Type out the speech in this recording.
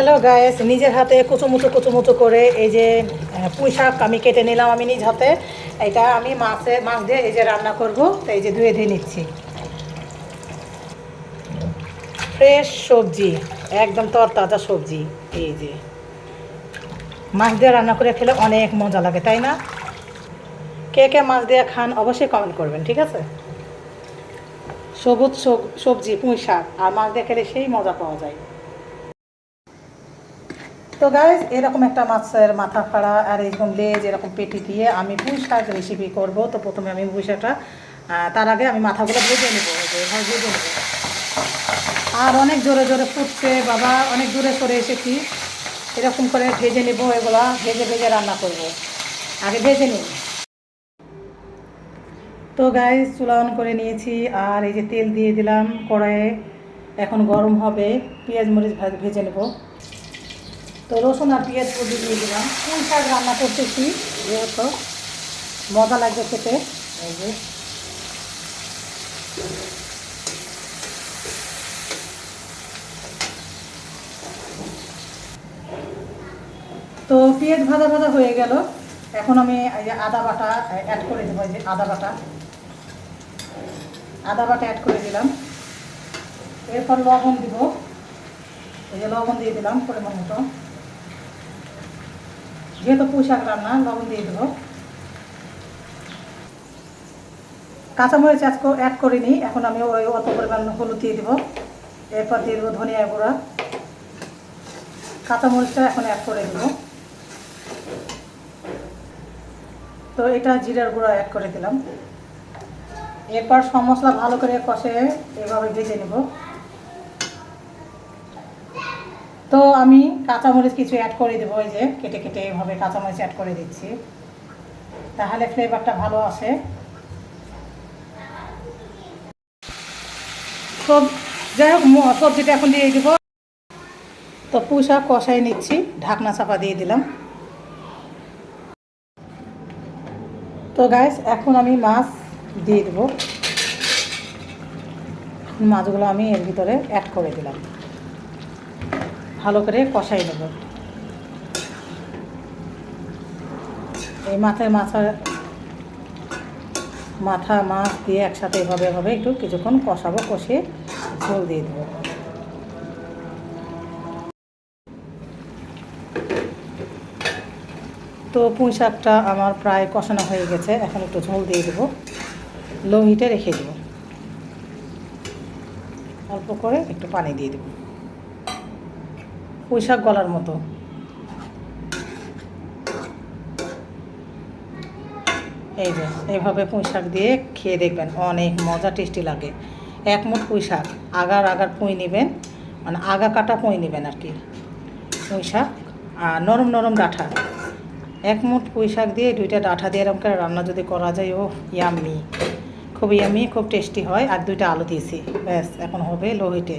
Hello guys নিজের হাতে কুচুমুচু কুচুমুচু করে এই যে পুঁই শাক আমি কেটে নিলাম আমি নিজ হাতে। এটা আমি মাছে, মাছ দিয়ে এই যে রান্না করব। তো এই যে ধুয়ে ধুয়ে নিচ্ছি। ফ্রেশ সবজি, একদম তরতাজা সবজি। এই যে, মাছ দিয়ে রান্না করে খেলে অনেক মজা লাগে, তাই না? কে কে মাছ দিয়ে খান অবশ্যই কমেন্ট করবেন, ঠিক আছে? সবুজ সবজি, পুঁই শাক, আর মাছ দিয়ে খেলে সেই মজা পাওয়া যায়। তো গাইজ এরকম একটা মাছের মাথা ফাড়া আর এরকম লেজ, এরকম পেটি দিয়ে আমি পুঁই শাক রেসিপি করব। তো প্রথমে আমি পুঁই শাকটা তার আগে আমি মাথাগুলো ভেজে নেব যে ভেজে নেব। আর অনেক জোরে জোরে ফুটছে, বাবা, অনেক দূরে সরে এসেছি। এরকম করে ভেজে নেব এগুলা, ভেজে ভেজে রান্না করব। আগে ভেজে নিই। তো গাইজ চুলা অন করে নিয়েছি, আর এই যে তেল দিয়ে দিলাম কড়াইয়ে। এখন গরম হবে, পেঁয়াজ মরিচ ভেজে নেব। তো রসুন আর পেঁয়াজ কুচি দিয়ে দিলাম। কোন শাক রান্না করতেছি, যেহেতু মজা লাগবে খেতে। যে। তো পেঁয়াজ ভাজা ভাজা হয়ে গেল। এখন আমি আদা বাটা অ্যাড করে দেবো যে আদা বাটা। আদা বাটা অ্যাড করে দিলাম। এরপর লবণ দিব। এই যে লবণ দিয়ে দিলাম পরিমাণ মতো। যেহেতু পুঁশাক রান্না লবণ দিয়ে দেবো কাঁচামরিচ অ্যাড করিনি, এখন আমি ওই অত পরিমাণ হলুদ দিয়ে দেবো। এরপর দিয়ে দেবো ধনিয়া গুঁড়া। কাঁচামরিচটা এখন অ্যাড করে দেবো। তো এটা জিরার গুঁড়া অ্যাড করে দিলাম। এরপর মশলা ভালো করে কষে এভাবে ভেজে নেব। তো আমি কাঁচামরিচ কিছু অ্যাড করে দেবো এই যে কেটে কেটে এভাবে কাঁচামরিচ অ্যাড করে দিচ্ছি। তাহলে ফ্লেভারটা ভালো আসে। সব, যাই হোক সবজিটা এখন দিয়ে দিব। তো পুষা কষাই নিচ্ছি, ঢাকনা চাপা দিয়ে দিলাম। তো গাইস এখন আমি মাছ দিয়ে দেবো। মাছগুলো আমি এর ভিতরে অ্যাড করে দিলাম। ভালো করে কষাই নেব। এই মাথায় মাথা মাথা, মাছ দিয়ে একসাথে এভাবে এভাবে একটু কিছুক্ষণ কষাবো কষিয়ে ঝোল দিয়ে দেবো। তো পুঁই শাকটা আমার প্রায় কষানো হয়ে গেছে, এখন একটু ঝোল দিয়ে দেবো। লো হিটে রেখে দেবো। অল্প করে একটু পানি দিয়ে দেবো। পুঁই শাক গলার মতো। এই যে, এইভাবে পুঁই শাক দিয়ে খেয়ে দেখবেন অনেক মজা টেস্টি লাগে। এক মুঠ পুঁই শাক আগার আগার পুঁই নেবেন মানে আগা কাটা পুঁই নেবেন আর কি। পুঁইশাক আর নরম নরম ডাঁঠা। এক মুঠ পুঁই শাক দিয়ে দুইটা ডাঁঠা দিয়ে এরকম করে রান্না যদি করা যায় ও ইয়াম্মি। খুব ইয়াম্মি, খুব টেস্টি হয়। আর দুইটা আলু দিয়েছি। ব্যাস, এখন হবে লোহিটে